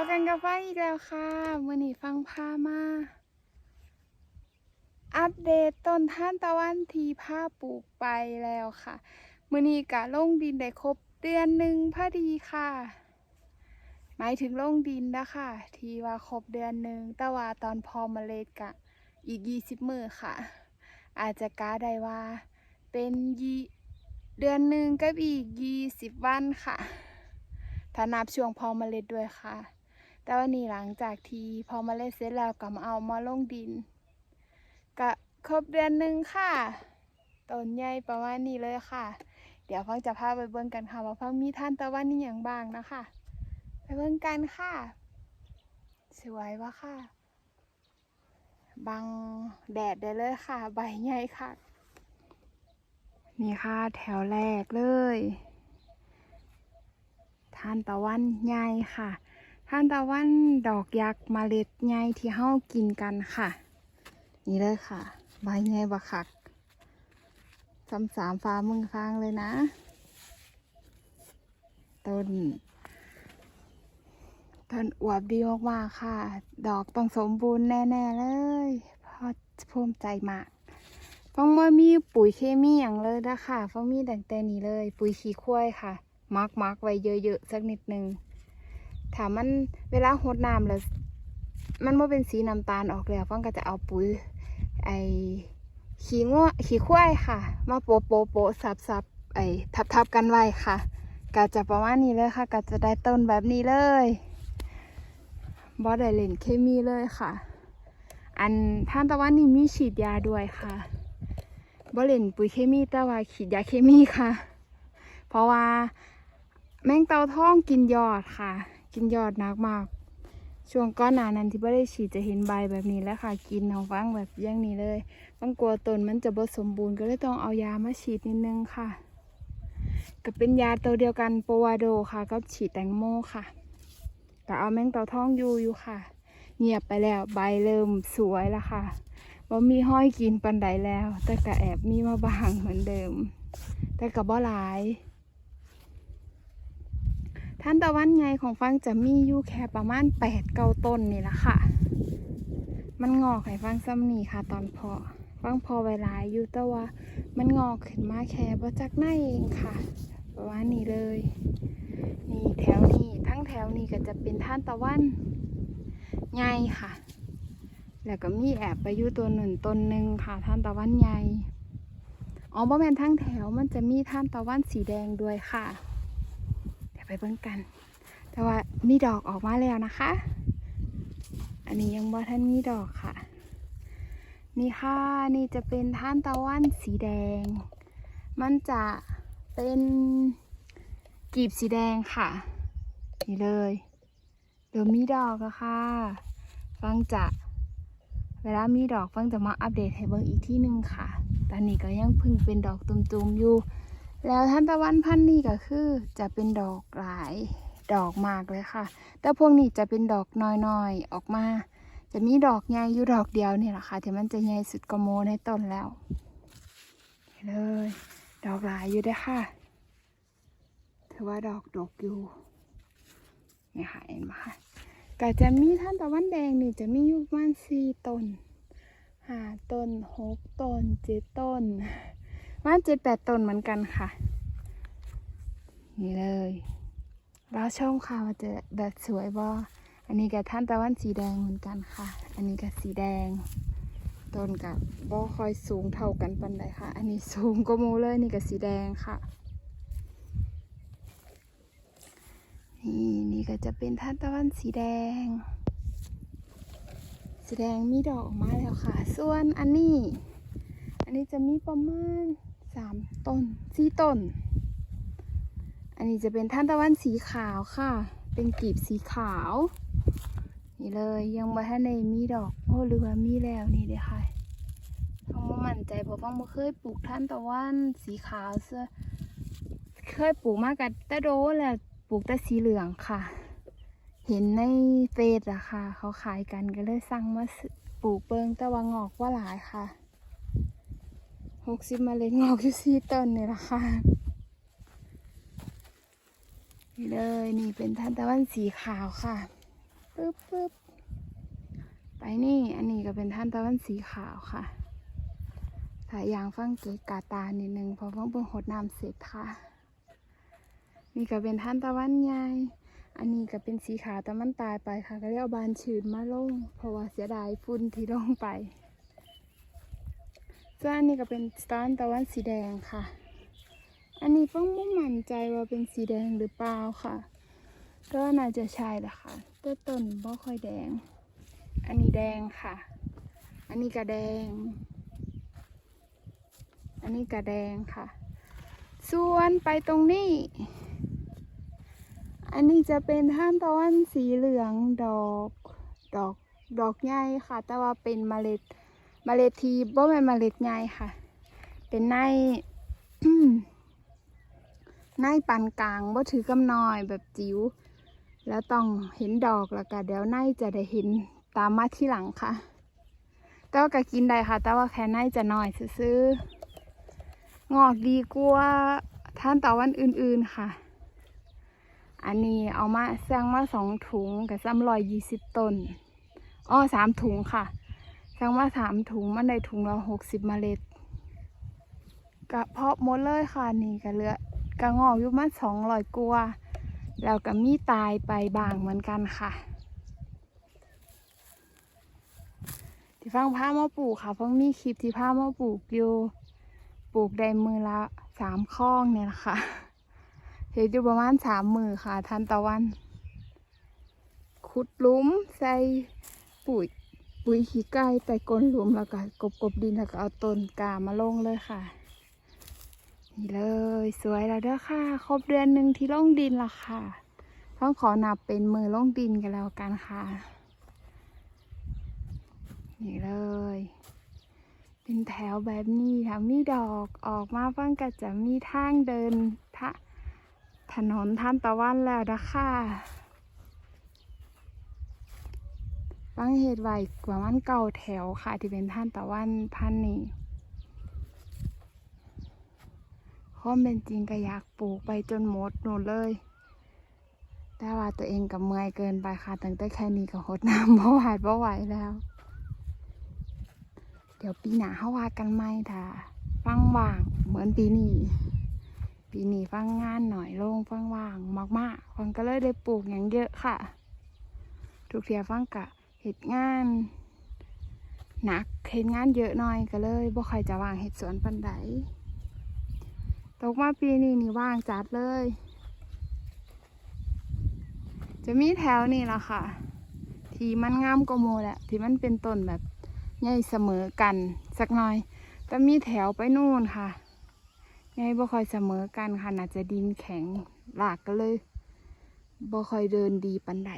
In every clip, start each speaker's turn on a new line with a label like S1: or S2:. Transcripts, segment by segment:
S1: อกันกับฟังอีกแล้วค่ะมื่อนี้ฟังพามา อัปเดตต้นท่านตะวันทีผ้าปลูกไปแล้วค่ะ มื่อนี้กะลงดินได้ครบเดือนหนึ่งพอดีค่ะ หมายถึงลงดินนะคะ ทีว่าครบเดือนหนึ่งแต่ว่าตอนพอเมเล็ดกะ อีกยี่สิบมือค่ะ อาจจะกาได้ว่า เป็นยีเดือนหนึ่งกับอีกยี่สิบวันค่ะถ้านับช่วงพอมเมล็ดด้วยค่ะ แต่วันนี้หลังจากที่พอมาเล็ดเสร็จแล้วก็มาเอามาลงดินก็ครบเดือนหนึ่งค่ะต้นใหญ่ประมาณนี้เลยค่ะ เดี๋ยวฟังจะพาไปเบิ่งกันค่ะว่าฟังมีท่านตะวันนี่อย่างบ้างนะคะ ไปเบิ่งกันค่ะ สวยวะค่ะ บังแดดได้เลยค่ะ ใบใหญ่ค่ะ นี่ค่ะแถวแรกเลย ท่านตะวันใหญ่ค่ะ ทานตะวันดอกยักษ์มเมล็ดใหญ่ที่เฮากินกันค่ะ นี่เลยค่ะ ใบใหญ่บักคักสามสามฟ้ามึงฟางเลยนะ ต้นต้นอวบดีมากๆค่ะ ดอกต้องสมบูรณ์แน่ๆเลยพราะภูมิใจมากฟังว่ามีปุ๋ยเคมีอย่างเลยนะคะฟังมีแต่งแต่นี้เลย ปุ๋ยขี้ควายค่ะ มักมักไว้เยอะๆสักนิดนึง ถามมันเวลาหดน้ำแล้วมันว่เป็นสีน้ำตาลออกแล้วฟังก็จะเอาปุ๋ยไอขี้ง้วขี้ควายค่ะ มาโปะโปะโปะสับสับไอทับทับกันไว้ค่ะก็จะประมาณนี้เลยค่ะก็จะได้ต้นแบบนี้เลยบอได้เล่นเคมีเลยค่ะ อันท่านตะวันนี่มีฉีดยาด้วยค่ะบอเล่นปุ๋ยเคมีแต่ว่าฉีดยาเคมีค่ะ เพราะว่าแมงเตาทองกินยอดค่ะ กินยอดหนักมาก ช่วงก้อนหนานั้นที่ไม่ได้ฉีดจะเห็นใบแบบนี้แล้วค่ะ กินเอาฟังแบบอย่างนี้เลยบางกลัวต้นมันจะบสมบูรณ์ก็เลยต้องเอายามาฉีดนิดนึงค่ะก็เป็นยาตัวเดียวกันโปวาโดค่ะก็ฉีดแตงโมค่ะแต่เอาแมงเต่าท้องอยู่อยู่ค่ะ เงียบไปแล้วใบเริ่มสวยแล้วค่ะว่ามีห้อยกินปันใดแล้ว แต่ก็แอบมีมาบางเหมือนเดิม แต่กับบ่หลาย ท่านตะวันไงของฟังจะมีอยู่แค่ประมาณแปดเก้าต้นนี่แหละค่ะ มันงอกให้ฟังซ้ำนี่ค่ะ ตอนพอฟังพอไวลายอยู่แต่ว่า มันงอกขึ้นมาแค่ประจักหน้าเองค่ะ ประมาณนี้เลย นี่แถวนี้ทั้งแถวนี้ก็จะเป็นท่านตะวันไงค่ะ แล้วก็มีแอบไปอยู่ตัวหนึ่งต้นหนึ่งค่ะ ท่านตะวันใหญ่อ๋อบ่แมนทั้งแถวมันจะมีท่านตะวันสีแดงด้วยค่ะ ไปเบิ่งกัน แต่ว่ามีดอกออกมาแล้วนะคะ อันนี้ยังบ่ท่านมีดอกค่ะ นี่ค่ะนี่จะเป็นท่านตะวันสีแดง มันจะเป็นกีบสีแดงค่ะ นี่เลยเดี๋ยวมีดอกอะค่ะ ฟังจะเวลามีดอกฟังจะมาอัปเดตให้เบิ่งอีกที่หนึ่งค่ะ ตอนนี้ก็ยังพิ่งเป็นดอกตุ่มๆอยู่ แล้วท่านตะวันพันธุ์นี่ก็คือจะเป็นดอกหลายดอกมากเลยค่ะ แต่พวกนี้จะเป็นดอกน้อยๆออกมา จะมีดอกใหญ่อยู่ดอกเดียวนี่แหละค่ะที่มันจะใหญ่สุดกโมในต้นแล้วเลย ดอกหลายอยู่ด้ค่ะถือว่าดอกดกอยู่นี่ค่ะเห็นไหมคะก็จะมีท่านตะวันแดงนี่จะมีอยู่ประมาณสี่ต้นห้าต้นหกต้นเจ็ดต้น ว่าเจ็ดแปดต้นเหมือนกันค่ะ นี่เลยเราชมค่ะว่าจะแบบสวยบ่อันนี้กับท่านตะวันสีแดงเหมือนกันค่ะ อันนี้กับสีแดง ต้นกับบ่คอยสูงเท่ากันปันใดค่ะ อันนี้สูงก็มูเลยนี่กับสีแดงค่ะนี่นี่ก็จะเป็นท่านตะวันสีแดง สีแดงมีดอกออกมาแล้วค่ะ ส่วนอันนี้ อันนี้จะมีประมาณ สามต้นสี่ต้น อันนี้จะเป็นท่านตะวันสีขาวค่ะ เป็นกลีบสีขาว นี่เลยยังไม่ทันในมีดอกโอ้หรือว่ามีแล้วนี่เด้ค่ะฟังมั่นใจเพราะฟังบ่เคยปลูกท่านตะวันสีขาวเสื้อเคยปลูกมากับต่โดแหละปลูกแต่สีเหลืองค่ะ เห็นในเฟซอะค่ะ เขาขายกันก็เลยสั่งมาปลูกเปิงแต่ว่างอกว่าหลายค่ะ หกสิบเมล็ดงอกอยู่สี่ต้นนี่ละค่ะนี่เลยนี่เป็นทานตะวันสีขาวค่ะปึ๊บปึ๊บไปนี่ อันนี้ก็เป็นท่านตะวันสีขาวค่ะสายยางฟังเกกาตานิดนึงพอฟังเบิ่งหดน้ำเสร็จค่ะ นี่ก็เป็นท่านตะวันใหญ่อันนี้ก็เป็นสีขาวแต่มันตายไปค่ะ ก็เลยเอาบานชืดมาลง เพราะว่าเสียดายฝุ่นที่ลงไป ส่วนอันนี้ก็เป็นสตาร์ตะวันสีแดงค่ะ อันนี้เพิ่งไม่มั่นใจว่าเป็นสีแดงหรือเปล่าค่ะ ก็น่าจะใช่แหละค่ะแต่ต้นบ่ค่อยแดง อันนี้แดงค่ะ อันนี้ก็แดง อันนี้ก็แดงค่ะ ส่วนไปตรงนี้ อันนี้จะเป็นท่านตะวันสีเหลืองดอก ดอก ดอกใหญ่ค่ะ แต่ว่าเป็นเมล็ด เมล็ดทีบ่แม่นเมล็ดใหญ่ค่ะ เป็นในในปานกลางบ่ถือกำน้อยแบบจิ๋วแล้วต้องเห็นดอกแล้วก็เดี๋ยวในจะได้เห็นตามมาที่หลังค่ะ แต่ว่าก็กินได้ค่ะ แต่ว่าแค่ในจะน้อยซื้องอกดีกว่าท่านตะวันอื่นๆค่ะ อันนี้เอามาสร้างมาสองถุงกับซ้ำรอยยี่สิบต้น อ้อสามถุงค่ะ สร้งมาสามถุงมันได้ถุงละหกสิบเมล็ดกะเพาะหมดเลยค่ะนี่ก็เลือกะงอกอยู่มาสองร้อยกว่าแล้วก็มีตายไปบางเหมือนกันค่ะ ที่ฟังผ้ามาปลูกค่ะเพิ่งมีคลิปที่ผ้ามาปลูกอยู่ปลูกได้มือละสามข้องเนี่ยแหละค่ะเห็ดอยู่ประมาณสามมือค่ะทันตะวัน ขุดลุมใส่ปุ๋ย ปุ๋ยขี้ไก่ใส่ก้นหลุมแล้วก็กบกบดินแล้วก็เอาต้นกามาลงเลยค่ะ นี่เลยสวยแล้วเด้อค่ะ ครบเดือนหนึ่งที่ลงดินละค่ะ ต้องขอนับเป็นมือลงดินกันแล้วกันค่ะ นี่เลย เป็นแถวแบบนี้ค่ะมีดอกออกมาฟังก็จะมีทางเดินทะถนนท่านตะวันแล้วนะคะ ฟังเหตุไว้กว่ามันเก่าแถวค่ะ ที่เป็นท่านตะวันพันนี้ความเป็นจริงก็อยากปลูกไปจนหมดหนูเลย แต่ว่าตัวเองกับเมื่อยเกินไปค่ะตั้งแต่แค่นี้ก็หดน้ำเพราะหวเพราะไหวแล้ว เดี๋ยวปีหน้าเขาว่ากันไหมถ้าฟังว่างเหมือนปีนี้ปีนี้ฟังงานหน่อยลงฟังว่างมากๆฟังก็เลยได้ปลูกอย่างเยอะค่ะ ทุกเทียฟังกะ เหตุงานหนักเหตุงานเยอะหน่อยก็เลยบ่ค่อยจะว่างเหตุสวนปันไดตกมาปีนี้นี่ว่างจัดเลย จะมีแถวนี่ละค่ะ ที่มันงามกว่าโมแหละที่มันเป็นต้นแบบใหญ่เสมอกันสักหน่อย แต่มีแถวไปนู่นค่ะใหญ่บ่ค่อยเสมอกันค่ะน่าจะดินแข็งหลากก็เลยบ่ค่อยเดินดีปันได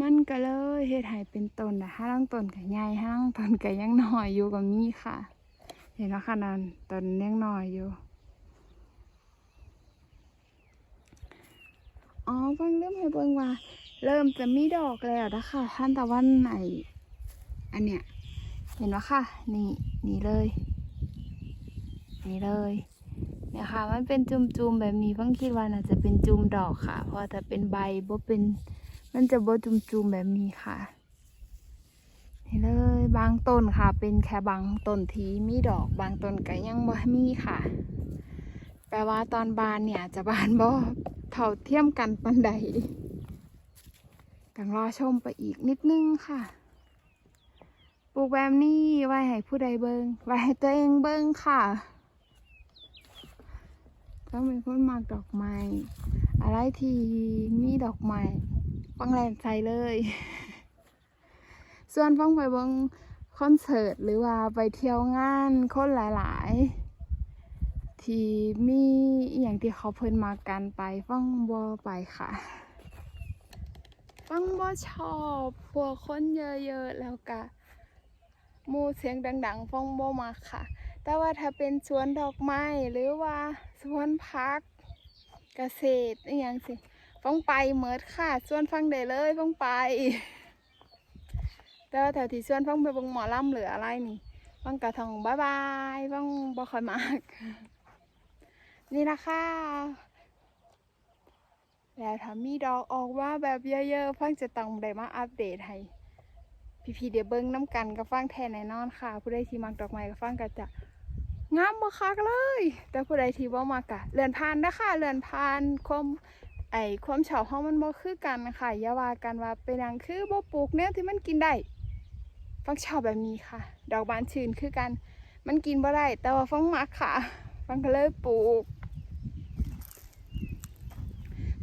S1: มันก็เลยเฮ็ดให้เป็นต้นแต่ห้างต้นก็ใหญ่ห้างต้นก็ยังน้อยอยู่กับมีค่ะ เห็นว่าค่ะนั่นต้นยังน้อยอยู่อ๋อเพิ่งเริ่มให้เบิ่งว่า เริ่มจะมีดอกแล้วนะคะท่านตะวันไหนอันเนี้ยเห็นว่าค่ะ นี่นี่เลย นี่เลยเนี่ยค่ะ มันเป็นจุ่มๆแบบนี้เพิ่งคิดว่าน่าจะเป็นจุ่มดอกค่ะ เพราะถ้าเป็นใบบ่เป็น มันจะบ่จุ่มๆแบบนี้ค่ะนี่เลยบางต้นค่ะ เป็นแค่บางต้นทีมีดอกบางต้นก็ยังบ่มีค่ะ แปลว่าตอนบานเนี่ยจะบานบ่เท่าเทียมกันปันใดกันรอชมไปอีกนิดนึงค่ะ ปลูกแบบนี้ไว้ให้ผู้ใดเบิงไว้ให้ตัวเองเบิงค่ะต้องเป็นคนมากดอกไม้ อะไรที่มีดอกไม้ ฟังแรงใจเลย ส่วนฟังไปเบิงคอนเสิร์ตหรือว่าไปเที่ยวงานคนหลายๆ ที่มีอย่างที่เขาเพิ่นมากันไปฟังบ่ไปค่ะ ฟังบ่ชอบพวกคนเยอะๆ แล้วก็มู่เสียงดัง ๆ ฟังบ่มาค่ะ แต่ว่าถ้าเป็นสวนดอกไม้หรือว่าสวนพักเกษตรอย่างสิ ฟังไปเมิดค่ะ ส่วนฟังได้เลยฟังไป แต่ว่าแถวที่ส่วนฟังไปบงหมอลำหรืออะไรนี่ฟังกระทองบายบายฟังบ่ค่อยมาก นี่นะคะแล้วถ้ามีดอกออกว่าแบบเยอะๆฟังจะต้องได้มาอัปเดตให้พี่ๆเดี๋ยวเบิ้งน้ำกันกับฟังแทนแน่นอนค่ะ ผู้ใดที่มักดอกไม้กับฟังก็จะงามบ่คักเลย แต่ผู้ใดที่บ่มักกะเลื่อนผ่านนะคะเลื่อนผ่านคม ไอความชอบเฮามันบ่คือกันค่ะอย่าว่ากันว่าเป็นหยังคือบ่ปลูกแนวที่มันกินได้ฟังชอบแบบนี้ค่ะ ดอกบานชื่นคือกัน มันกินบ่ได้แต่ว่าฟังมักค่ะฟังก็เลยปลูก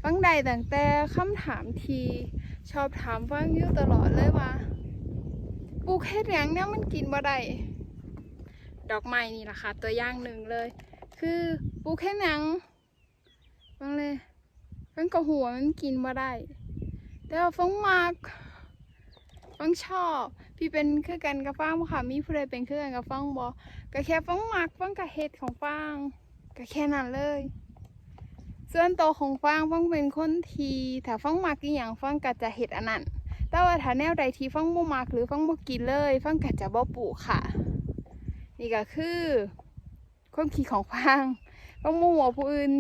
S1: ฟังได้ตั้งแต่คำถามทีชอบถามฟังอยู่ตลอดเลยว่าปลูกเฮ็ดหยังเนี่ยมันกินบ่ได้ดอกไม้นี่แหละค่ะ ตัวอย่างหนึ่งเลย คือปลูกเฮ็ดหยังฟังเลย ฟังก็หัวมันกินบ่ได้ แต่ว่าฟังมักฟังชอบ พี่เป็นคือกันกับฟังค่ะ มีผู้ใดเป็นคือกันกับฟังบ่ก็แค่ฟังมักฟังก็เฮ็ดของฟังก็แค่นั้นเลยส่วนตัวของฟังฟังเป็นคนทีถ้าฟังมักอีหยังฟังก็จะเฮ็ดอันนั้นแต่ว่าถ้าแนวใดที่ฟังบ่มักหรือฟังบ่กินเลย ฟังก็จะบ่ปลูกค่ะ นี่ก็คือความคิดของฟังฟังบ่หัวผู้อื่น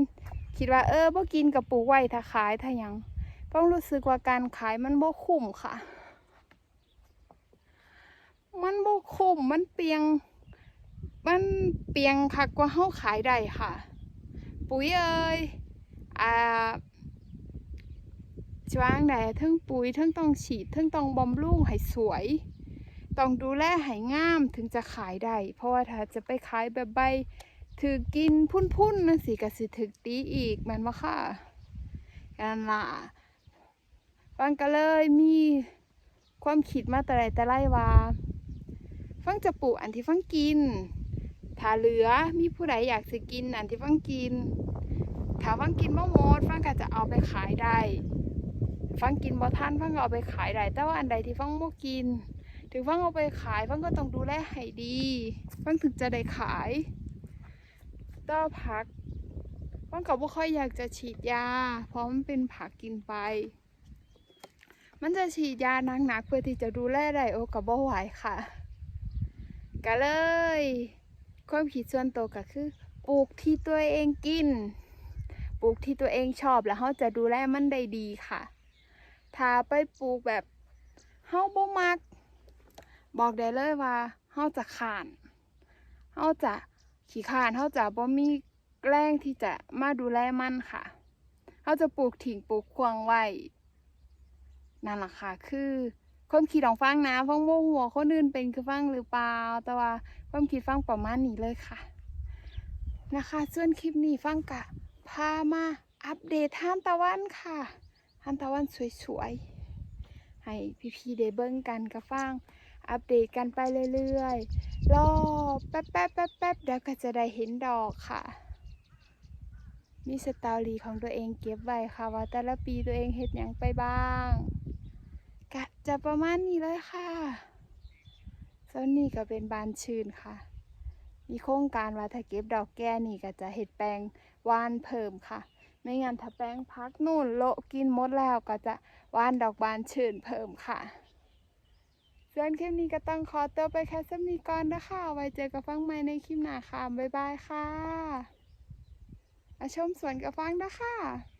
S1: คิดว่าเออบ่กินกับปลูกไว้ถ้าขายถ้ายังฟังรู้สึกว่าการขายมันบ่คุ้มค่ะ มันบ่คุ้มมันเปลียง มันเปลียงคักกว่าเฮาขายได้ค่ะ ปุ๋ยเอ่ยอ่าจวางแดดทั้งปุ๋ยทั้งต้องฉีดทั้งต้องบำรุงให้สวย ต้องดูแลให้งามถึงจะขายได้ เพราะว่าถ้าจะไปขายแบบใบ ถือกินพุ่นๆนั่นสิก็สิถึกตีอีกแมันว่าค่ะกันละฟังก็เลยมีความคิดมาแต่ไรแต่ไรว่า ฟังจะปลูกอันที่ฟังกิน ถ้าเหลือมีผู้ใดอยากสิกินอันที่ฟังกิน ถ้าฟังกินบ่หมดฟังก็จะเอาไปขายได้ ฟังกินบ่ทันฟังก็เอาไปขายได้ แต่ว่าอันใดที่ฟังบ่กิน ถึงฟังเอาไปขายฟังก็ต้องดูแลให้ดี ฟังถึงจะได้ขาย ต่อผักฟังก็บ่ค่อยอยากจะฉีดยา เพราะมันเป็นผักกินไป มันจะฉีดยาหนักๆเพื่อที่จะดูแลได้โอ้ก็บ่ไหวค่ะก็เลย ความคิดส่วนตัวก็คือ ปลูกที่ตัวเองกิน ปลูกที่ตัวเองชอบแล้วเขาจะดูแลมันได้ดีค่ะ ถ้าไปปลูกแบบเฮาบ่มัก บอกได้เลยว่าเฮาจะขานเฮาจะ ขี้ขานเฮาจะบ่มีแรงที่จะมาดูแลมันค่ะเฮาจะปลูกถิ่งปลูกควงไว้นั่นแหละค่ะ คือความคิดของฟังนะฟังโมหัวคนอื่นเป็นคือฟังหรือเปล่า แต่ว่าความคิดฟังประมาณนี้เลยค่ะ นะคะส่วนคลิปนี้ฟังกะพามาอัปเดตท่านตะวันค่ะท่านตะวันสวยๆ ให้พี่ๆได้เบิ้งกันกับฟัง อัปเดตกันไปเรื่อยๆ รอแป๊บๆแป๊บแป๊บๆเดี๋ยวก็จะได้เห็นดอกค่ะ มีสตอรี่ของตัวเองเก็บไว้ค่ะ ว่าแต่ละปีตัวเองเฮ็ดหยังไปบ้างกะจะประมาณนี้เลยค่ะส่วนนี้ก็เป็นบานชื่นค่ะ มีโครงการว่าถ้าเก็บดอกแก้นี่ก็จะเห็ดแปลงวานเพิ่มค่ะ ไม่งั้นถ้าแปลงพักนู่นโละกินหมดแล้วก็จะวานดอกบานชื่นเพิ่มค่ะ ส่วนคลิปนี้ก็ต้องขอตัวไปแค่สักนี้ก่อนนะคะไว้เจอกับฟังใหม่ในคลิปหน้าค่ะ บ๊ายบายค่ะอาชมสวนกับฟังนะคะ